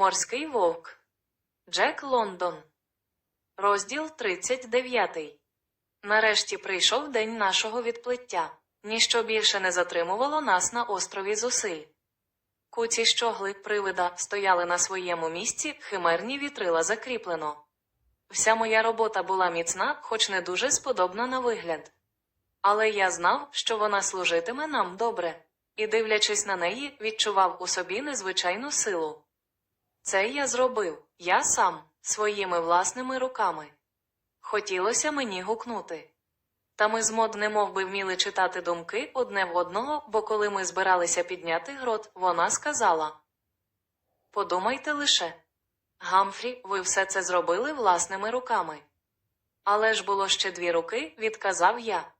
Морський вовк. Джек Лондон. Розділ 39. Нарешті прийшов день нашого відплиття. Ніщо більше не затримувало нас на острові зусиль. Куці щогли привида стояли на своєму місці, химерні вітрила закріплено. Вся моя робота була міцна, хоч не дуже сподобна на вигляд. Але я знав, що вона служитиме нам добре, і, дивлячись на неї, відчував у собі незвичайну силу. Це я зробив, я сам, своїми власними руками. Хотілося мені гукнути. Та ми з мод немов би вміли читати думки одне в одного, бо коли ми збиралися підняти грот, вона сказала Подумайте лише. Гамфрі, ви все це зробили власними руками. Але ж було ще дві руки, відказав я.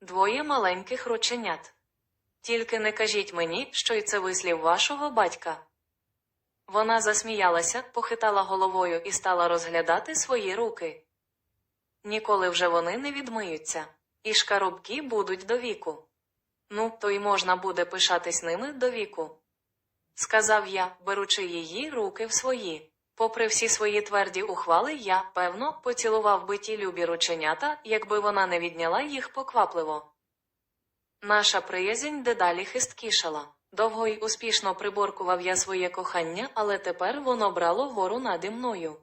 Двоє маленьких рученят. Тільки не кажіть мені, що й це вислів вашого батька. Вона засміялася, похитала головою і стала розглядати свої руки. Ніколи вже вони не відмиються, і шкарубки будуть до віку. Ну, то й можна буде пишатись ними до віку. Сказав я, беручи її руки в свої. Попри всі свої тверді ухвали, я, певно, поцілував би ті любі рученята, якби вона не відняла їх поквапливо. Наша приязнь дедалі хисткішала. Довго й успішно приборкував я своє кохання, але тепер воно брало гору наді мною.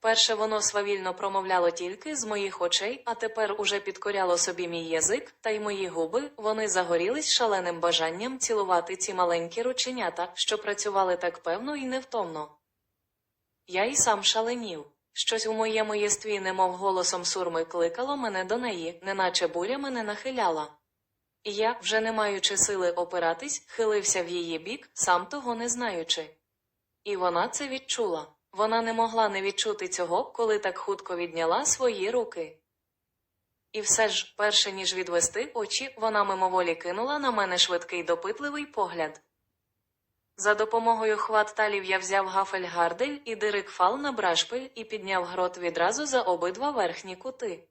Перше воно свавільно промовляло тільки з моїх очей, а тепер уже підкоряло собі мій язик, та й мої губи, вони загорілись шаленим бажанням цілувати ці маленькі рученята, що працювали так певно і невтомно. Я й сам шаленів. Щось у моєму єстві, немов голосом сурми, кликало мене до неї, неначе буря мене нахиляла. І я, вже не маючи сили опиратись, хилився в її бік, сам того не знаючи. І вона це відчула. Вона не могла не відчути цього, коли так хутко відняла свої руки. І все ж, перше ніж відвести очі, вона мимоволі кинула на мене швидкий допитливий погляд. За допомогою хват талів я взяв гафель гардель і дирик фал на брашпиль і підняв грот відразу за обидва верхні кути.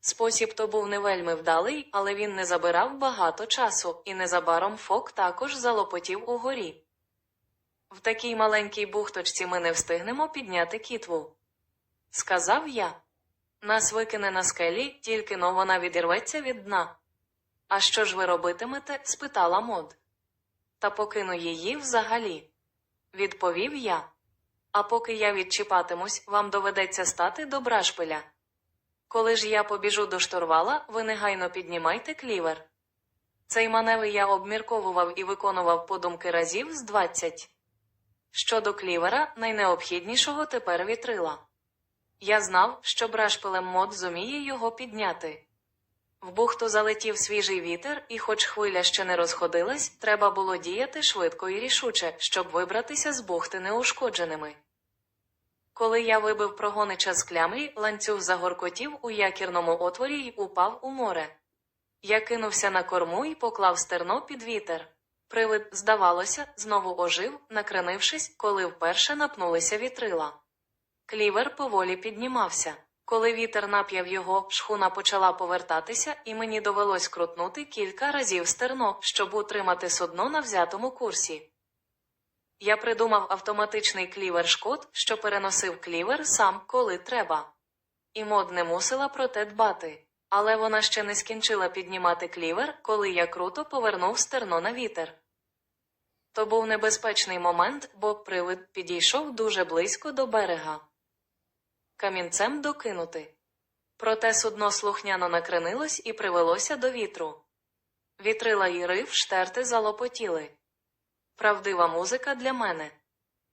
Спосіб то був не вельми вдалий, але він не забирав багато часу, і незабаром фок також залопотів угорі. В такій маленькій бухточці ми не встигнемо підняти кітву. Сказав я. Нас викине на скелі, тільки но вона відірветься від дна. А що ж ви робитимете? спитала мод. Та покину її взагалі. Відповів я. А поки я відчіпатимусь, вам доведеться стати до брашпиля. Коли ж я побіжу до штурвала, ви негайно піднімайте клівер. Цей маневр я обмірковував і виконував подумки разів з двадцять. Щодо клівера, найнеобхіднішого тепер вітрила. Я знав, що брашпилем мод зуміє його підняти. В бухту залетів свіжий вітер, і, хоч хвиля ще не розходилась, треба було діяти швидко і рішуче, щоб вибратися з бухти неушкодженими. Коли я вибив прогонича з клямрі, ланцюг загоркотів у якірному отворі й упав у море. Я кинувся на корму і поклав стерно під вітер. Привид, здавалося, знову ожив, накренившись, коли вперше напнулися вітрила. Клівер поволі піднімався. Коли вітер нап'яв його, шхуна почала повертатися, і мені довелось крутнути кілька разів стерно, щоб утримати судно на взятому курсі. Я придумав автоматичний клівер шкод, що переносив клівер сам, коли треба. І мод не мусила про те дбати. Але вона ще не скінчила піднімати клівер, коли я круто повернув стерно на вітер. То був небезпечний момент, бо привид підійшов дуже близько до берега. Камінцем докинути. Проте судно слухняно накренилось і привелося до вітру. Вітрила і рив штерти залопотіли. Правдива музика для мене.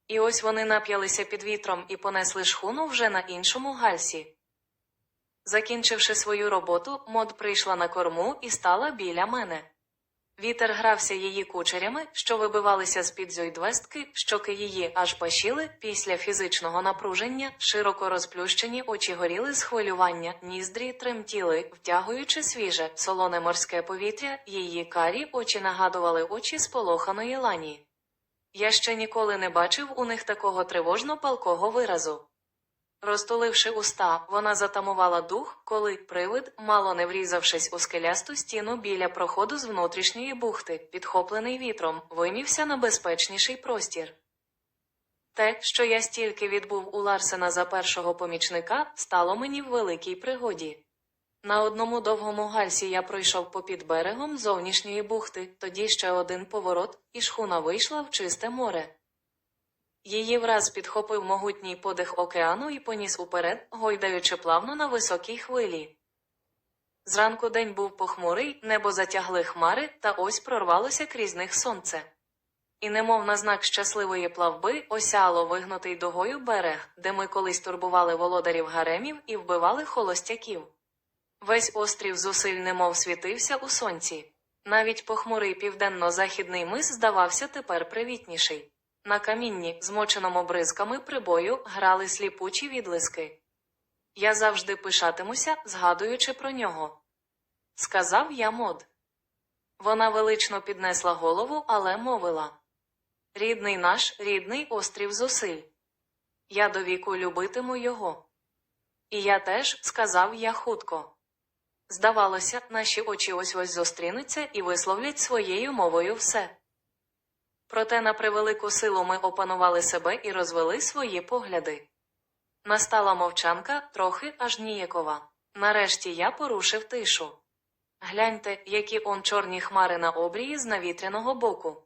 І ось вони нап'ялися під вітром і понесли шхуну вже на іншому гальсі. Закінчивши свою роботу, мод прийшла на корму і стала біля мене. Вітер грався її кучерями, що вибивалися з під зюйдвестки, щоки її аж пашіли після фізичного напруження, широко розплющені очі горіли з хвилювання, ніздрі тремтіли, втягуючи свіже, солоне морське повітря, її карі очі нагадували очі сполоханої лані. Я ще ніколи не бачив у них такого тривожно палкого виразу. Розтуливши уста, вона затамувала дух, коли привид, мало не врізавшись у скелясту стіну біля проходу з внутрішньої бухти, підхоплений вітром, вимівся на безпечніший простір. Те, що я стільки відбув у Ларсена за першого помічника, стало мені в великій пригоді. На одному довгому гальсі я пройшов попід берегом зовнішньої бухти, тоді ще один поворот, і шхуна вийшла в чисте море. Її враз підхопив могутній подих океану і поніс уперед, гойдаючи плавно на високій хвилі. Зранку день був похмурий, небо затягли хмари, та ось прорвалося крізь них сонце. І немов на знак щасливої плавби осяло вигнутий дугою берег, де ми колись турбували володарів гаремів і вбивали холостяків. Весь острів зусиль немов світився у сонці. Навіть похмурий південно-західний мис здавався тепер привітніший. На камінні, змоченому бризками прибою, грали сліпучі відлиски. Я завжди пишатимуся, згадуючи про нього. Сказав я мод. Вона велично піднесла голову, але мовила Рідний наш, рідний острів зусиль. Я до віку любитиму його. І я теж, сказав я хутко. Здавалося, наші очі ось ось зустрінуться і висловлять своєю мовою все. Проте на превелику силу ми опанували себе і розвели свої погляди. Настала мовчанка, трохи аж ніякова. Нарешті я порушив тишу. Гляньте, які он чорні хмари на обрії з навітряного боку.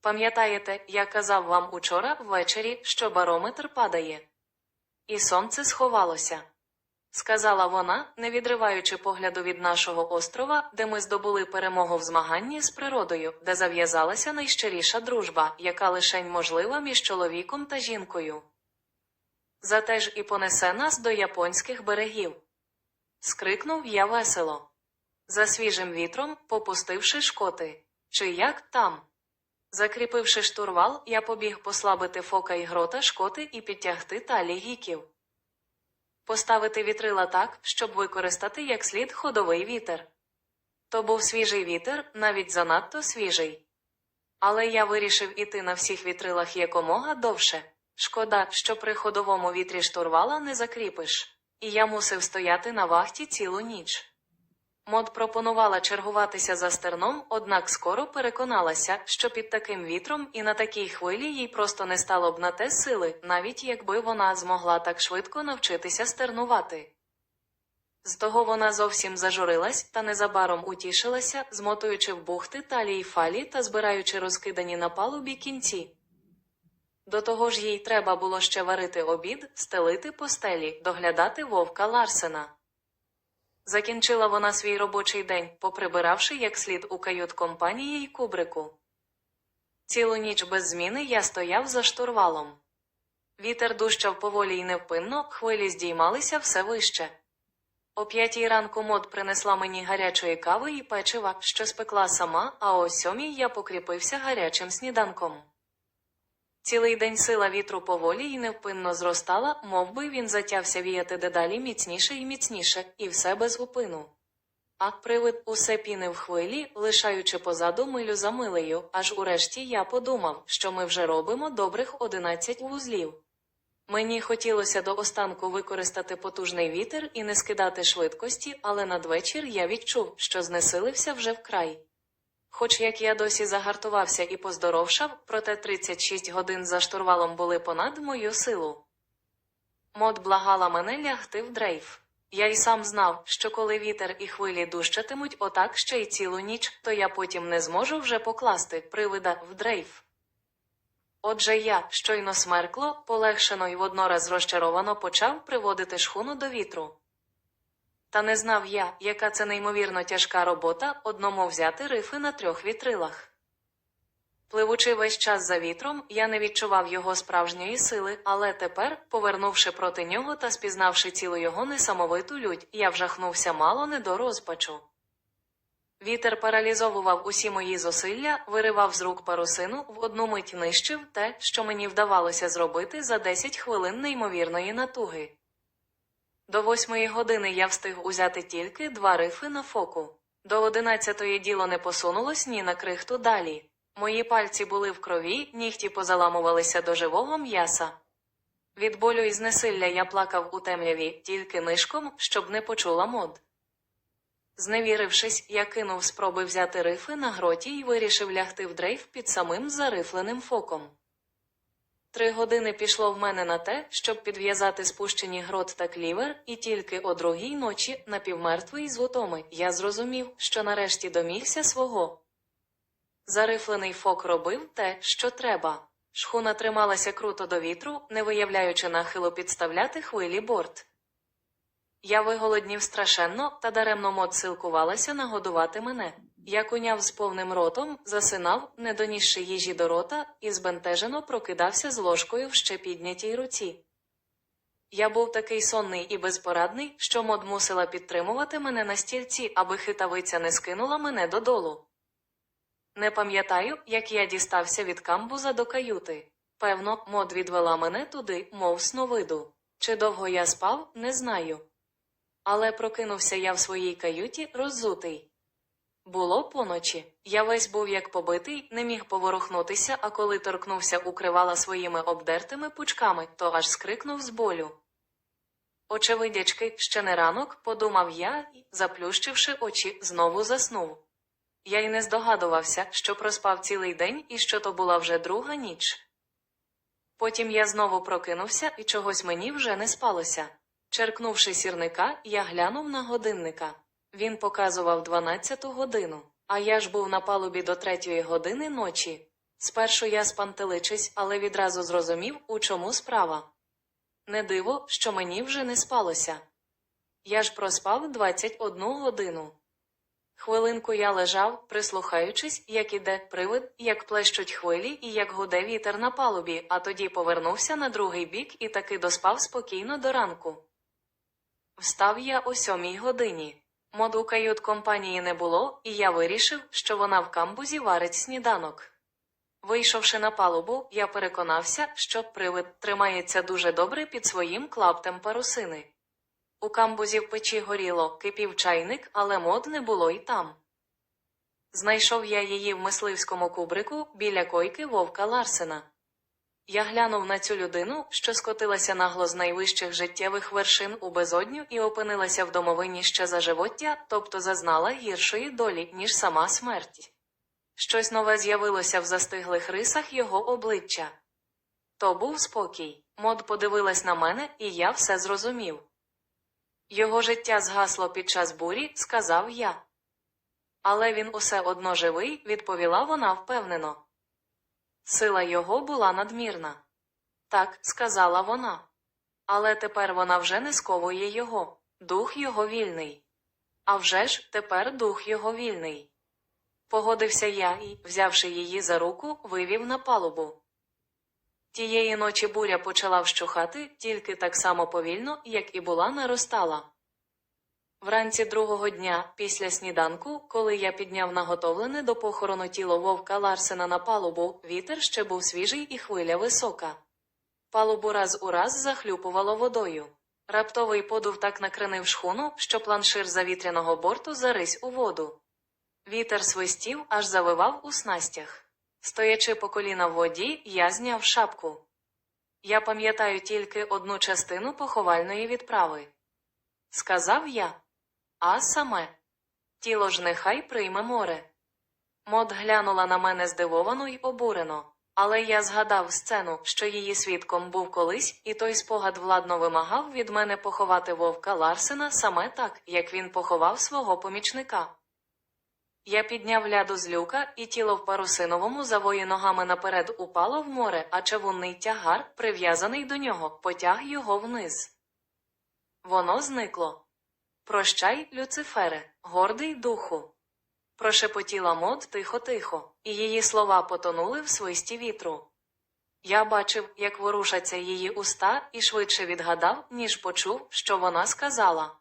Пам'ятаєте, я казав вам учора ввечері, що барометр падає. І сонце сховалося. Сказала вона, не відриваючи погляду від нашого острова, де ми здобули перемогу в змаганні з природою, де зав'язалася найщиріша дружба, яка лишень можлива між чоловіком та жінкою. Зате ж і понесе нас до японських берегів. Скрикнув я весело. За свіжим вітром, попустивши шкоти. Чи як там? Закріпивши штурвал, я побіг послабити фока і грота шкоти і підтягти талі гіків. Поставити вітрила так, щоб використати як слід ходовий вітер. То був свіжий вітер, навіть занадто свіжий. Але я вирішив іти на всіх вітрилах якомога довше. Шкода, що при ходовому вітрі штурвала не закріпиш, і я мусив стояти на вахті цілу ніч. Мод пропонувала чергуватися за стерном, однак скоро переконалася, що під таким вітром і на такій хвилі їй просто не стало б на те сили, навіть якби вона змогла так швидко навчитися стернувати. З того вона зовсім зажурилась та незабаром утішилася, змотуючи в бухти талії фалі та збираючи розкидані на палубі кінці. До того ж їй треба було ще варити обід, стелити постелі, доглядати вовка Ларсена. Закінчила вона свій робочий день, поприбиравши як слід у кают-компанії й кубрику. Цілу ніч без зміни я стояв за штурвалом. Вітер дущав поволі й невпинно, хвилі здіймалися все вище. О п'ятій ранку мод принесла мені гарячої кави і печива, що спекла сама, а о сьомій я покріпився гарячим сніданком. Цілий день сила вітру поволі й невпинно зростала, мов би він затявся віяти дедалі міцніше і міцніше, і все без упину. А привид усе пінив хвилі, лишаючи позаду милю за милею, аж урешті я подумав, що ми вже робимо добрих одинадцять вузлів. Мені хотілося до останку використати потужний вітер і не скидати швидкості, але надвечір я відчув, що знесилився вже вкрай. Хоч як я досі загартувався і поздоровшав, проте 36 годин за штурвалом були понад мою силу. Мод благала мене лягти в дрейф. Я й сам знав, що коли вітер і хвилі дужчатимуть отак ще й цілу ніч, то я потім не зможу вже покласти привида в дрейф. Отже я, щойно смеркло, полегшено й воднораз розчаровано почав приводити шхуну до вітру. Та не знав я, яка це неймовірно тяжка робота одному взяти рифи на трьох вітрилах. Пливучи весь час за вітром, я не відчував його справжньої сили, але тепер, повернувши проти нього та спізнавши цілу його несамовиту лють, я вжахнувся мало не до розпачу. Вітер паралізовував усі мої зусилля, виривав з рук парусину, в одну мить нищив те, що мені вдавалося зробити за 10 хвилин неймовірної натуги. До восьмої години я встиг узяти тільки два рифи на фоку. До одинадцятої діло не посунулось ні на крихту далі. Мої пальці були в крові, нігті позаламувалися до живого м'яса. Від болю і знесилля я плакав у темряві тільки нишком, щоб не почула мод. Зневірившись, я кинув спроби взяти рифи на гроті і вирішив лягти в дрейф під самим зарифленим фоком. Три години пішло в мене на те, щоб підв'язати спущені грот та клівер, і тільки о другій ночі, напівмертвий з утоми, я зрозумів, що нарешті домігся свого. Зарифлений фок робив те, що треба. Шхуна трималася круто до вітру, не виявляючи нахилу підставляти хвилі борт. Я виголоднів страшенно, та даремно мод силкувалася нагодувати мене. Я куняв з повним ротом, засинав, не донісши їжі до рота, і збентежено прокидався з ложкою в ще піднятій руці. Я був такий сонний і безпорадний, що мод мусила підтримувати мене на стільці, аби хитавиця не скинула мене додолу. Не пам'ятаю, як я дістався від камбуза до каюти. Певно, мод відвела мене туди, мов сновиду. Чи довго я спав, не знаю. Але прокинувся я в своїй каюті роззутий. Було поночі. Я весь був як побитий, не міг поворухнутися, а коли торкнувся укривала своїми обдертими пучками, то аж скрикнув з болю. Очевидячки, ще не ранок, подумав я і, заплющивши очі, знову заснув. Я й не здогадувався, що проспав цілий день і що то була вже друга ніч. Потім я знову прокинувся і чогось мені вже не спалося. Черкнувши сірника, я глянув на годинника. Він показував дванадцяту годину, а я ж був на палубі до третьої години ночі. Спершу я спантеличись, але відразу зрозумів, у чому справа. Не диво, що мені вже не спалося. Я ж проспав 21 годину. Хвилинку я лежав, прислухаючись, як іде привид, як плещуть хвилі і як гуде вітер на палубі, а тоді повернувся на другий бік і таки доспав спокійно до ранку. Встав я о сьомій годині. Моду кают компанії не було, і я вирішив, що вона в камбузі варить сніданок. Вийшовши на палубу, я переконався, що привид тримається дуже добре під своїм клаптем парусини. У камбузі в печі горіло, кипів чайник, але мод не було й там. Знайшов я її в мисливському кубрику біля койки вовка Ларсена. Я глянув на цю людину, що скотилася нагло з найвищих життєвих вершин у безодню і опинилася в домовині ще за живоття, тобто зазнала гіршої долі, ніж сама смерть. Щось нове з'явилося в застиглих рисах його обличчя. То був спокій. Мод подивилась на мене, і я все зрозумів. Його життя згасло під час бурі, сказав я. Але він усе одно живий, відповіла вона впевнено. Сила його була надмірна. Так, сказала вона. Але тепер вона вже не сковує його, дух його вільний. А вже ж тепер дух його вільний. Погодився я і, взявши її за руку, вивів на палубу. Тієї ночі буря почала вщухати тільки так само повільно, як і була наростала. Вранці другого дня, після сніданку, коли я підняв наготовлене до похорону тіло вовка Ларсена на палубу, вітер ще був свіжий і хвиля висока. Палубу раз у раз захлюпувало водою. Раптовий подув так накренив шхуну, що планшир завітряного борту зарись у воду. Вітер свистів, аж завивав у снастях. Стоячи по коліна в воді, я зняв шапку. Я пам'ятаю тільки одну частину поховальної відправи. Сказав я. А саме, тіло ж нехай прийме море. Мод глянула на мене здивовано й обурено, але я згадав сцену, що її свідком був колись, і той спогад владно вимагав від мене поховати вовка Ларсена саме так, як він поховав свого помічника. Я підняв ляду з люка, і тіло в парусиновому завої ногами наперед упало в море, а чавунний тягар, прив'язаний до нього, потяг його вниз. Воно зникло. Прощай, Люцифере, гордий духу. Прошепотіла мод тихо-тихо, і її слова потонули в свисті вітру. Я бачив, як ворушаться її уста, і швидше відгадав, ніж почув, що вона сказала.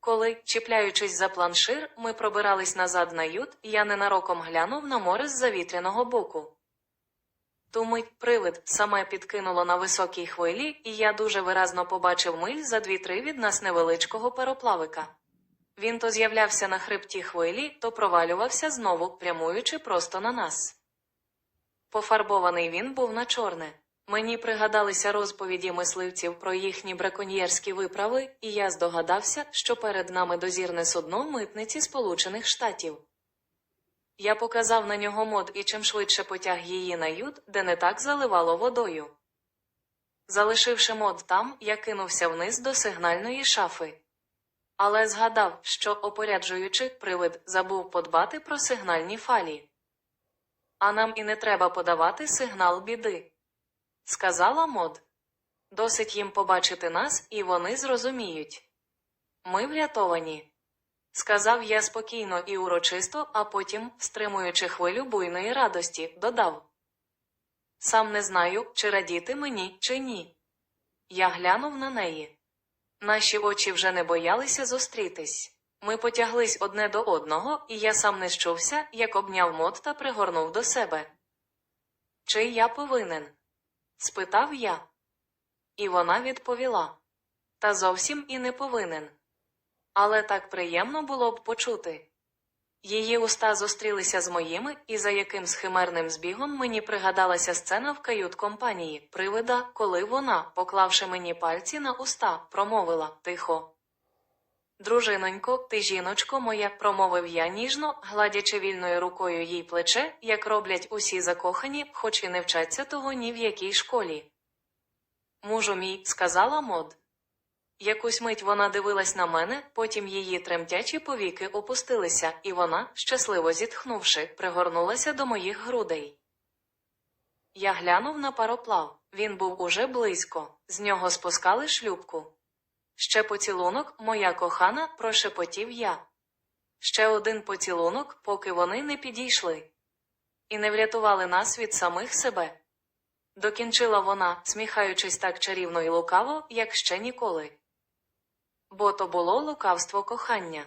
Коли, чіпляючись за планшир, ми пробирались назад на ют, я ненароком глянув на море з завітряного боку. Ту мить привид саме підкинуло на високій хвилі, і я дуже виразно побачив миль за дві-три від нас невеличкого пароплавика. Він то з'являвся на хребті хвилі, то провалювався знову, прямуючи просто на нас. Пофарбований він був на чорне. Мені пригадалися розповіді мисливців про їхні браконьєрські виправи, і я здогадався, що перед нами дозірне судно митниці Сполучених Штатів. Я показав на нього мод і чим швидше потяг її на ют, де не так заливало водою. Залишивши мод там, я кинувся вниз до сигнальної шафи. Але згадав, що, опоряджуючи привид, забув подбати про сигнальні фалі. А нам і не треба подавати сигнал біди. Сказала мод. Досить їм побачити нас, і вони зрозуміють. Ми врятовані. Сказав я спокійно і урочисто, а потім, стримуючи хвилю буйної радості, додав. Сам не знаю, чи радіти мені, чи ні. Я глянув на неї. Наші очі вже не боялися зустрітись. Ми потяглись одне до одного, і я сам не щувся, як обняв мод та пригорнув до себе. Чи я повинен? спитав я. І вона відповіла Та зовсім і не повинен. Але так приємно було б почути. Її уста зустрілися з моїми, і за яким схимерним збігом мені пригадалася сцена в кают-компанії привида, коли вона, поклавши мені пальці на уста, промовила тихо. Дружинонько, ти жіночко моя, промовив я ніжно, гладячи вільною рукою їй плече, як роблять усі закохані, хоч і не вчаться того ні в якій школі. Мужу мій, сказала мод. Якусь мить вона дивилась на мене, потім її тремтячі повіки опустилися, і вона, щасливо зітхнувши, пригорнулася до моїх грудей. Я глянув на пароплав. Він був уже близько, з нього спускали шлюбку. Ще поцілунок, моя кохана, прошепотів я. Ще один поцілунок, поки вони не підійшли. І не врятували нас від самих себе. Докінчила вона, сміхаючись так чарівно і лукаво, як ще ніколи. Бо то було лукавство кохання.